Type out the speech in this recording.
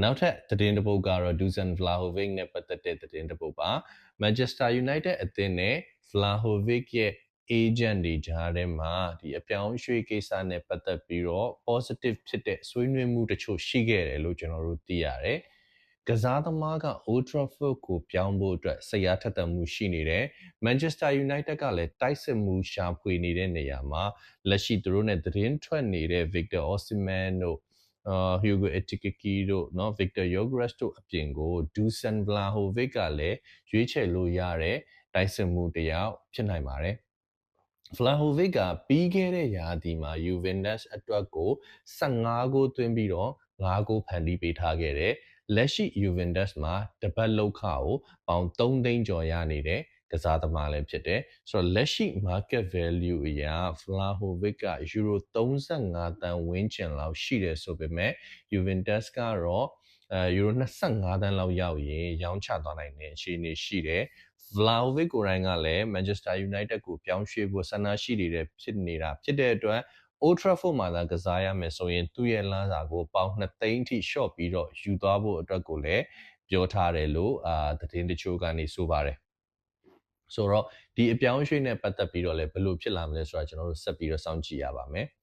နောက်ထပ်သတင်းတစ်ပုဒ်ကတော့ Dusan Vlahovic နဲ့ပတ်သက်တဲ့သတင်းတစ်ပုဒ်ပါ Manchester United အသင်းနဲ့ Vlahovic ရဲ့ agent တွေကြားထဲမှာဒီအပြောင်းရွှေ့ကိစ္စနဲ့ပတ်သက်ပြီးတော့ positive ဖြစ်တဲ့ဆွေးနွေးမှုတချို့ရှိခဲ့တယ်လို့ကျွန်တော်တို့သိရတယ်။ကစားသမားက Old Trafford ကိုပြောင်းဖို့အတွက်စိတ်အားထက်သန်မှုရှိနေတယ်။ Manchester United ကလည်းတိုက်စစ်မှုရှာဖွေနေတဲ့နေရာမှာလက်ရှိသူတို့နဲ့သတင်းထွက်နေတဲ့ Victor Osimhen တို့ အာဟျူဂိုအက်တီကကီတို့နော်ဗစ်တာယောဂရက်စ်တို့အပြင်ကိုဒူဆန်ဗလာဟိုဗစ်ကလည်းရွေးချယ်လို့ရတဲ့တိုက်စစ်မှုတယောက်ဖြစ်နိုင်ပါတယ်ဖလာဟိုဗစ်ကပြီးခဲ့တဲ့ရာသီမှာယူဗင်နက်စ်အတွက်ကို15ဂိုးသွင်းပြီးတော့5ဂိုးဖန်တီးပေးထားခဲ့တယ်လက်ရှိ Juventus မှာတပတ်လောက်ခကိုပေါင်3သိန်းကျော်ရနေတယ် ကစားသမားလည်းဖြစ်တယ်။ဆိုတော့လက်ရှိ market value အရာ Vlahovic က euro 35တန်းဝန်းကျင်လောက်ရှိတယ်ဆိုပေမဲ့ Juventus ကတော့အဲ euro 25တန်းလောက်ရောက်ရင်ရောင်းချသွားနိုင်တဲ့အခြေအနေရှိတယ်။ Vlahovic ကိုယ်တိုင်ကလည်း Manchester United ကိုပြောင်းရွှေ့ဖို့ဆန္ဒရှိနေတဲ့ဖြစ်နေတာဖြစ်တဲ့အတွက် Old Trafford မှာသာကစားရမယ်ဆိုရင်သူ့ရဲ့လမ်းစာကိုပေါင်2သိန်းထိရှော့ပြီးတော့ယူသွားဖို့အတွက်ကိုလည်းပြောထားတယ်လို့အာသတင်းတချို့ကနေဆိုပါတယ် ဆိုတော့ဒီအပြောင်းအရွှေ့နဲ့ပတ်သက်ပြီးတော့လည်းဘယ်လိုဖြစ်လာမလဲဆိုတာကျွန်တော်တို့ဆက်ပြီးတော့စောင့်ကြည့်ရပါမယ်။